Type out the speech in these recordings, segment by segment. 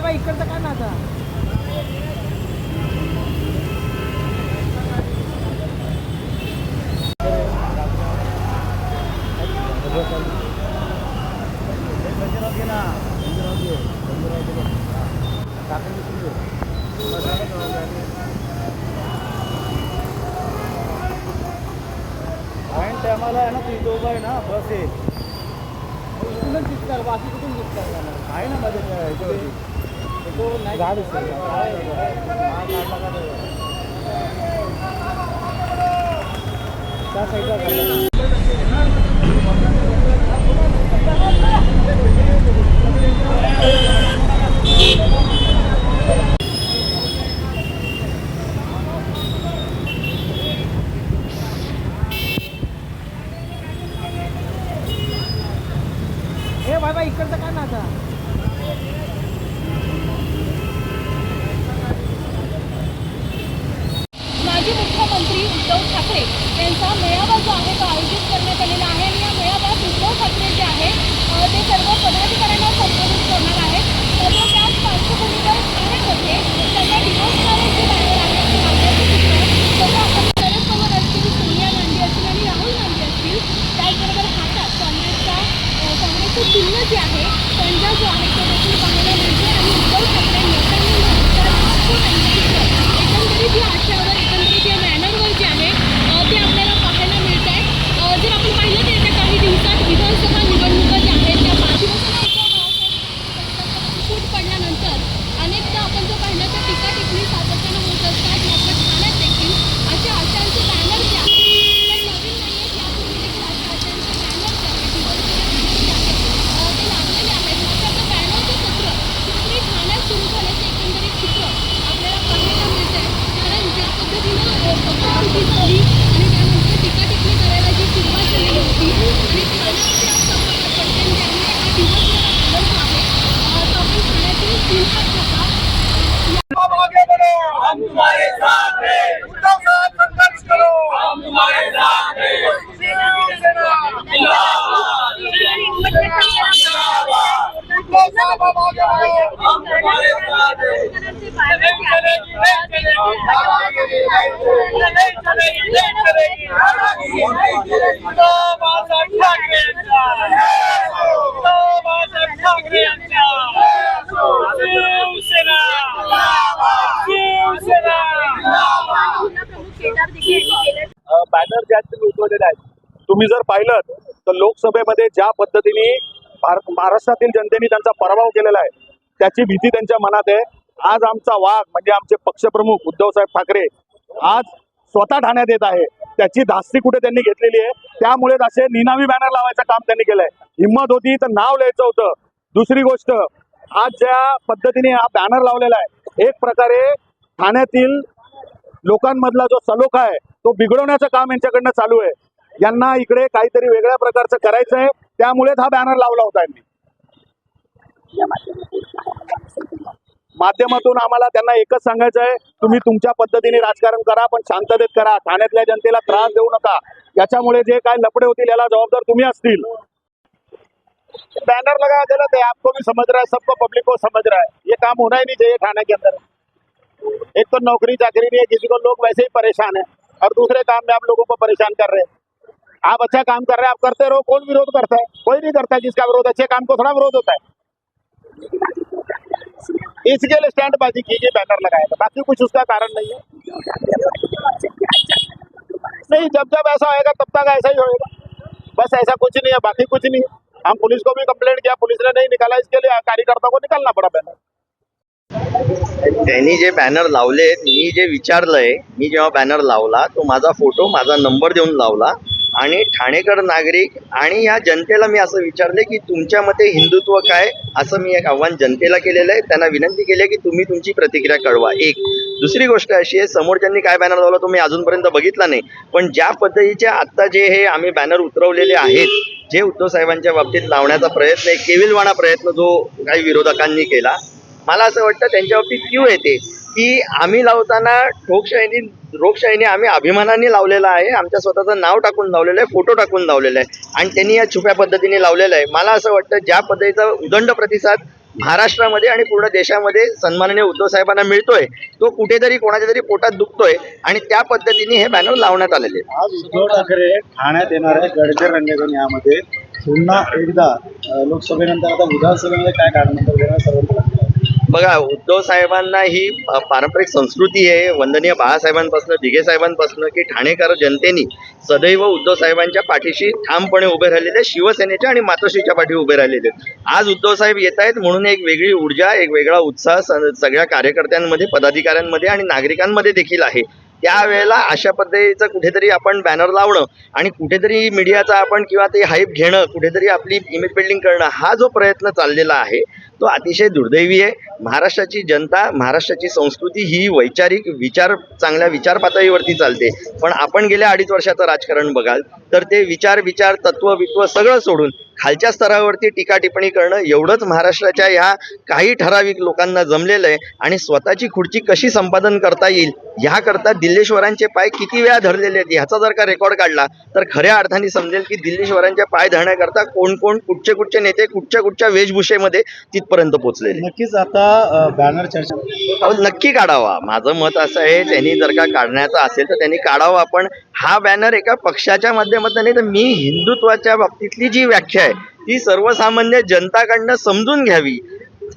बाबा इकडचं काय ना आता. टायमाला आहे ना तिथं उभा आहे ना बस आहे. इकडूनच दिसतात बाकी कुठून दिसतात आहे ना माझ्या त्या ह्याच्यावरती. तो नाही गाड दिसतंय. हा, काढला का नाही? त्या साईडला काढला. हे बाबा इकडचं काय ना आता माजी मुख्यमंत्री उद्धव ठाकरे यांचा मेळावा जो आहे तो आयोजित करण्यात आलेला आहे आणि या मेळाव्यात उद्धव ठाकरे जे आहे अ, ते सर्व पदाधिकाऱ्यांना संबोधित करणार आहेत तर मग त्याच पार्श्वभूमीवर ठाण्यामध्ये त्यांना डिवोर्सणारे जे बॅनर आहेत ते लावण्याचे चित्र सर्व आपण शरद पवार असतील सोनिया गांधी असतील आणि राहुल गांधी असतील त्याचबरोबर हातात काँग्रेसचा अ, काँग्रेसचं चिन्ह जे आहे पंजा जो आहे तो देखील पाहायला मिळते आणि उद्धव ठाकरे नेत्यांनी नमस्कार असतो त्यांचं चित्र एकंदरीत या आशयावर एकंदरीत या बॅनरवर जे आहे अ, ते आपल्याला पाहायला मिळत आहे अ, जर आपण पाहिलं तर येत्या काही दिवसात विधानसभा निवडणुका ज्या आहेत त्या पा- शिवसेना उद्धव बाळासाहेब फूट पडल्यानंतर अनेकदा आपण जर पाहिलं तर टीका टिप्पणी सातत्यानं होत असतात मात्र ठाण्यात देखील अशा आशांचे बॅनर जे आहेत ते नवीन नाही आहेत यापूर्वी देखील अशा आशयांचे बॅनर जे आहेत दिवसभर जे आहेत अ, ते लागलेले आहेत मात्र आता बॅनरचं सत्र कुठेतरी ठाण्यात सुरू झाल्याचं एकंदरीत चित्र आपल्याला पाहायला मिळतंय कारण ज्या पद्धतीनं अ, पक्षांची झाली आणि त्यानंतर टीका टिप्पणी करायला जी सुरुवात झालेली होती आणि ठाण्यामध्ये आज सभा पडद्याने हा दिवस जर आलं आहे अ, तर आपण ठाण्यातील सिंहगड प्रकार हम आगे बढ़ो हम तुम्हारे साथ हैं उद्धव साहब संघर्ष करो हम तुम्हारे साथ हैं शिवसेना जिंदाबाद जिंदाबाद उद्धव साहब हम आगे बढ़ो हम तुम्हारे साथ हैं नहीं चलेगी नहीं चलेगी नहीं चलेगी नहीं चलेगी उद्धव बाळासाहेब ठाकरे यांचा उद्धव बाळासाहेब ठाकरे यांचा शिवसेना शिवसेना बॅनर ज्या तुम्ही उठवलेले आहेत तुम्ही जर पाहिलं तर लोकसभेमध्ये ज्या पद्धतीने महाराष्ट्रातील जनतेने त्यांचा पराभव केलेला आहे. त्याची भीती त्यांच्या मनात आहे. आज आमचा वाघ म्हणजे आमचे पक्षप्रमुख उद्धवसाहेब ठाकरे आज स्वतः ठाण्यात येत आहे. त्याची धास्ती कुठे त्यांनी घेतलेली आहे? त्यामुळेच असे निनावी बॅनर लावायचं काम त्यांनी केलंय. हिंमत होती तर नाव लिहायचं होतं. दुसरी गोष्ट आज ज्या पद्धतीने हा बॅनर लावलेला आहे एक प्रकारे ठाण्यातील लोकांमधला जो सलोखा आहे तो बिघडवण्याचं काम यांच्याकडनं चालू आहे. यांना इकडे काहीतरी वेगळ्या प्रकारचं करायचं आहे त्यामुळेच हा बॅनर लावला होता यांनी. माध्यमातून आम्हाला त्यांना एकच सांगायचं आहे तुम्ही तुमच्या पद्धतीने राजकारण करा पण शांततेत करा. ठाण्यातल्या जनतेला त्रास देऊ नका. याच्यामुळे जे काय लपडे होतील याला जबाबदार तुम्ही असतील. बैनर लगा देना तो आपको भी समझ रहा है सबको पब्लिक को समझ रहा है. ये काम होना ही नहीं चाहिए थाने के अंदर. एक तो नौकरी चाकरी नहीं है किसी को लोग वैसे ही परेशान है और दूसरे काम में आप लोगों को परेशान कर रहे हैं. आप अच्छा काम कर रहे हैं आप करते रहो कौन विरोध करता है? कोई नहीं करता है जिसका विरोध अच्छे काम को थोड़ा विरोध होता है। इसके लिए स्टैंडबाजी कीजिए बैनर लगाएगा बाकी कुछ उसका कारण नहीं है। नहीं जब जब ऐसा होएगा तब तक ऐसा ही होएगा। बस ऐसा कुछ नहीं है बाकी कुछ नहीं है। हम पुलिस को भी कंप्लेंट किया पुलिस ने नहीं निकाला इसके लिए कार्यकर्ता को निकालना पड़ा बैनर त्यांनी जे बॅनर लावले मी जे विचारलंय मी जेव्हा बॅनर लावला तो माझा फोटो माझा नंबर देऊन लावला. आणि ठाणेकर नागरिक आणि या जनतेला मी असं विचारले की तुमच्या मते हिंदुत्व काय? असं मी एक आव्हान जनतेला केलेलं आहे. त्यांना विनंती केली आहे की तुम्ही तुमची प्रतिक्रिया कळवा. एक. दुसरी गोष्ट अशी आहे समोरच्यांनी काय बॅनर लावला तो मी अजूनपर्यंत बघितला नाही. पण ज्या पद्धतीचे आत्ता जे हे आम्ही बॅनर उतरवलेले आहेत जे उद्धव साहेबांच्या बाबतीत लावण्याचा प्रयत्न आहे केविलवाणा प्रयत्न जो काही विरोधकांनी केला मला असं वाटतं त्यांच्या बाबतीत क्यू येते. की आम्ही लावताना ठोकशाहीने रोगशाहीने आम्ही अभिमानाने लावलेला आहे. आमच्या स्वतःचं नाव टाकून लावलेलं आहे फोटो टाकून लावलेला आहे. आणि त्यांनी या छुप्या पद्धतीने लावलेलं आहे. मला असं वाटतं ज्या पद्धतीचा उदंड प्रतिसाद महाराष्ट्रामध्ये आणि पूर्ण देशामध्ये सन्माननीय उद्धव साहेबांना मिळतोय तो कुठेतरी कोणाच्या तरी पोटात दुखतोय आणि त्या पद्धतीने हे बॅनर लावण्यात आलेले आज उद्धव ठाकरे ठाण्यात येणार आहे गडकरी यामध्ये. पुन्हा एकदा लोकसभेनंतर आता विधानसभेमध्ये काय कारण सर्वांना बघा उद्धव साहेबांना ही पारंपरिक संस्कृती आहे वंदनीय बाळासाहेबांपासून दिघे साहेबांपासून की ठाणेकर जनतेनी सदैव उद्धव साहेबांच्या पाठीशी ठामपणे उभे राहिलेले शिवसेनेच्या आणि मातोश्रीच्या पाठी उभे राहिलेले आहेत. आज उद्धव साहेब येत आहेत म्हणून एक वेगळी ऊर्जा एक वेगळा उत्साह सगळ्या कार्यकर्त्यांमध्ये पदाधिकाऱ्यांमध्ये आणि नागरिकांमध्ये देखील आहे त्यावेळेला अशा पद्धतीचं कुठेतरी आपण बॅनर लावणं आणि कुठेतरी मीडियाचा आपण किंवा ते हाईप घेणं कुठेतरी आपली इमेज बिल्डिंग करणं हा जो प्रयत्न चाललेला आहे तो अतिशय दुर्दैवी आहे. महाराष्ट्राची जनता महाराष्ट्राची संस्कृती ही वैचारिक विचार चांगल्या विचार पातळीवरती चालते. पण आपण गेल्या अडीच वर्षाचं राजकारण बघाल तर ते विचार विचार तत्व वित्व सगळं सोडून खालच्या स्तरावरती टीका टिप्पणी करणं एवढंच महाराष्ट्राच्या ह्या काही ठराविक लोकांना जमलेलं आहे. आणि स्वतःची खुर्ची कशी संपादन करता येईल ह्याकरता दिल्लेश्वरांचे पाय किती वेळा धरलेले आहेत ह्याचा जर का रेकॉर्ड काढला तर खऱ्या अर्थाने समजेल की दिल्लेश्वरांचे पाय धरण्याकरता कोण कोण कुठचे कुठचे नेते कुठच्या कुठच्या वेशभूषेमध्ये तिथपर्यंत पोहोचलेले. नक्कीच आता बॅनर चर्चा नक्की काढावा. माझं मत असं आहे त्यांनी जर का काढण्याचं असेल तर त्यांनी काढावा. पण हा बॅनर एका पक्षाच्या माध्यमातून नाही तर मी हिंदुत्वाच्या बाबतीतली जी व्याख्या आहे ती सर्वसामान्य जनताकडनं समजून घ्यावी.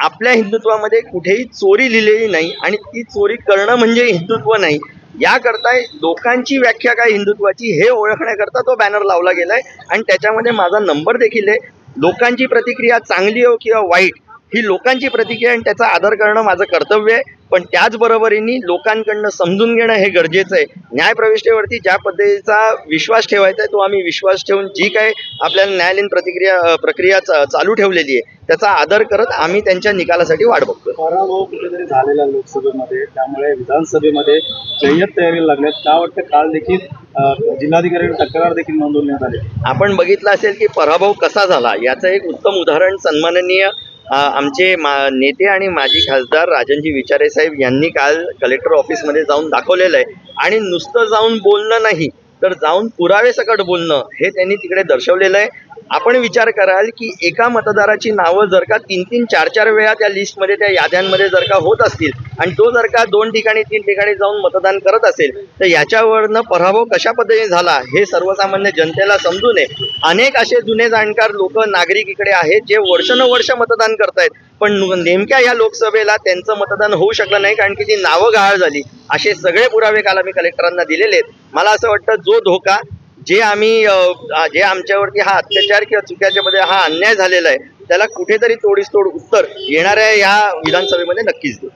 आपल्या हिंदुत्वामध्ये कुठेही चोरी लिहिलेली नाही आणि ती चोरी करणं म्हणजे हिंदुत्व नाही. याकरता लोकांची व्याख्या काय हिंदुत्वाची हे ओळखण्याकरता तो बॅनर लावला गेलाय. आणि त्याच्यामध्ये माझा नंबर देखील आहे. लोकांची प्रतिक्रिया चांगली हो किंवा वाईट ही लोकांची प्रतिक्रिया आणि त्याचा आदर करणं माझं कर्तव्य आहे. पण त्याचबरोबरीने लोकांकडनं समजून घेणं हे गरजेचं आहे. न्यायप्रविष्टेवरती ज्या पद्धतीचा विश्वास ठेवायचा आहे तो आम्ही विश्वास ठेवून जी काय आपल्याला न्यायालयीन प्रतिक्रिया प्रक्रिया चालू ठेवलेली आहे त्याचा आदर करत आम्ही त्यांच्या निकालासाठी वाट बघतो पराभव कुठेतरी झालेला लोकसभेमध्ये त्यामुळे विधानसभेमध्ये जय्यत तयारी लागल्यात. का वाटतं काल देखील अं, जिल्हाधिकाऱ्यांनी तक्रार देखील नोंदवण्यात आली आपण बघितलं असेल की पराभव कसा झाला? याचं एक उत्तम उदाहरण सन्माननीय आमचे मा नेते आणि माजी खासदार राजनजी विचारे साहेब यांनी काल कलेक्टर ऑफिसमध्ये जाऊन दाखवलेलं आहे. आणि नुसतं जाऊन बोलणं नाही तर जाऊन पुरावेसकट बोलणं हे त्यांनी तिकडे दर्शवलेलं आहे. आपण विचार कराल की एका मतदाराची नावं जर का तीन तीन चार चार वेळा त्या लिस्टमध्ये त्या याद्यांमध्ये जर का होत असतील आणि तो जर का दोन ठिकाणी तीन ठिकाणी जाऊन मतदान करत असेल तर याच्यावरनं पराभव कशा पद्धतीने झाला हे सर्वसामान्य जनतेला समजू नये. अनेक असे जुने जाणकार लोक नागरिक इकडे आहेत जे वर्षानुवर्ष मतदान करतायत. पण नेमक्या या लोकसभेला त्यांचं मतदान होऊ शकलं नाही कारण की ती नावं गहाळ झाली. असे सगळे पुरावे काल आम्ही कलेक्टरांना दिलेले आहेत. मला असं वाटतं जो धोका जे आम्ही जे आमच्यावरती हा अत्याचार किंवा चुक्याच्यामध्ये हा अन्याय झालेला आहे त्याला कुठेतरी तोडीस तोड उत्तर येणाऱ्या या विधानसभेमध्ये नक्कीच देऊ.